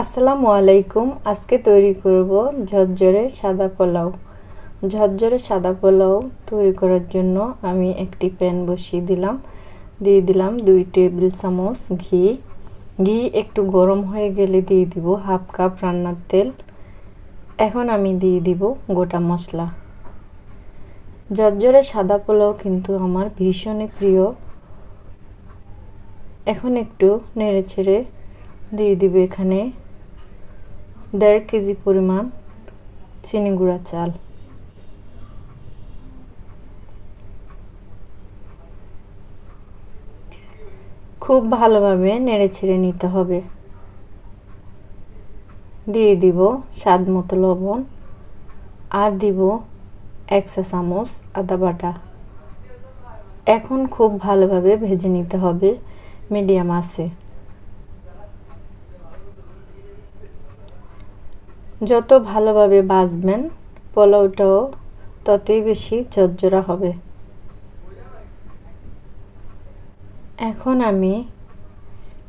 আসসালামু আলাইকুম। আজকে তৈরি করব ঝরঝরে সাদা পোলাও। ঝরঝরে সাদা পোলাও তৈরি করার জন্য আমি একটি প্যান বসিয়ে দিলাম। দিয়ে দিলাম দুই টেবিল চামচ ঘি। ঘি একটু গরম হয়ে গেলে দিয়ে দিব হাফ কাপ রান্নার তেল। এখন আমি দিয়ে দিব গোটা মশলা। ঝরঝরে সাদা পোলাও কিন্তু আমার ভীষণই প্রিয়। এখন একটু নেড়ে ছেড়ে দিয়ে দিব এখানে দেড় কেজি পরিমাণ চিনি গুঁড়া চাল খুব ভালোভাবে নেড়ে ছেড়ে নিতে হবে। দিয়ে দিব স্বাদ মতো লবণ আর দিব এক চা চামচ আদা বাটা। এখন খুব ভালোভাবে ভেজে নিতে হবে মিডিয়াম আছে যত ভালোভাবে বাজবেন পোলাওটাও ততই বেশি ঝরঝরা হবে। এখন আমি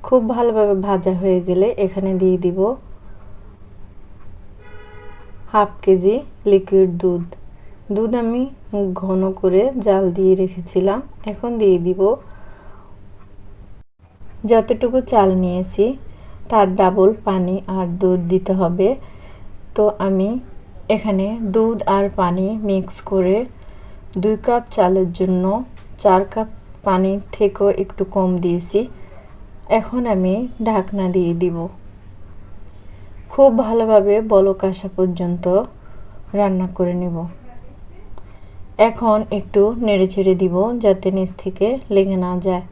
খুব ভালোভাবে ভাজা হয়ে গেলে এখানে দিয়ে দিব হাফ কেজি লিকুইড দুধ। দুধ আমি ঘন করে জাল দিয়ে রেখেছিলাম। এখন দিয়ে দিব যতটুকু চাল নিয়েছি, তার ডাবল পানি আর দুধ দিতে হবে। তো আমি এখানে দুধ আর পানি মিক্স করে দুই কাপ চালের জন্য চার কাপ পানি থেকেও একটু কম দিয়েছি। এখন আমি ঢাকনা দিয়ে দিব। খুব ভালোভাবে বলক আসা পর্যন্ত রান্না করে নেব। এখন একটু নেড়ে ছেড়ে দিব যাতে নিচ থেকে লেগে না যায়।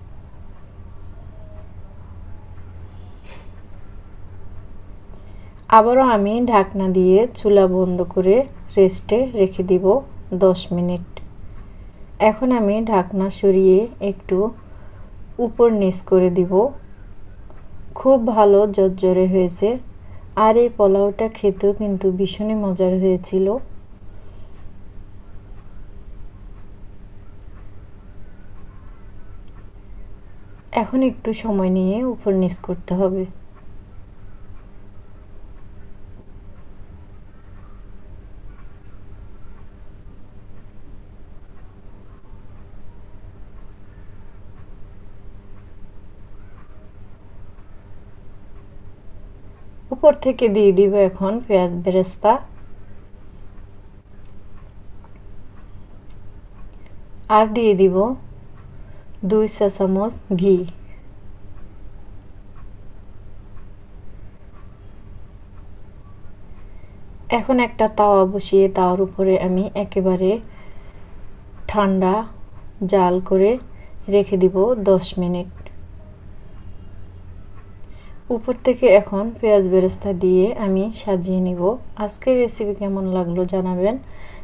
আবারও আমি ঢাকনা দিয়ে চুলা বন্ধ করে রেস্টে রেখে দিব দশ মিনিট। এখন আমি ঢাকনা সরিয়ে একটু উপর নিচ করে দিব। খুব ভালো জর্জরে হয়েছে। আর এই পোলাওটা খেতেও কিন্তু ভীষণই মজার হয়েছিল। এখন একটু সময় নিয়ে উপর নিচ করতে হবে। উপর থেকে দিয়ে দিব এখন পেঁয়াজ বেরেস্তা। আর দিয়ে দিব দুই চা চামচ ঘি। এখন একটা তাওয়া বসিয়ে তাওয়ার উপরে আমি একেবারে ঠান্ডা জাল করে রেখে দিব দশ মিনিট। উপর থেকে এখন পেঁয়াজ বেরেস্তা দিয়ে আমি সাজিয়ে নিব। আজকের রেসিপি কেমন লাগল জানাবেন।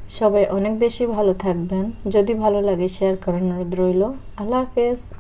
সবাই অনেক বেশি ভালো থাকবেন। যদি ভালো লাগে শেয়ার করার অনুরোধ রইল। আল্লাহ হাফেজ।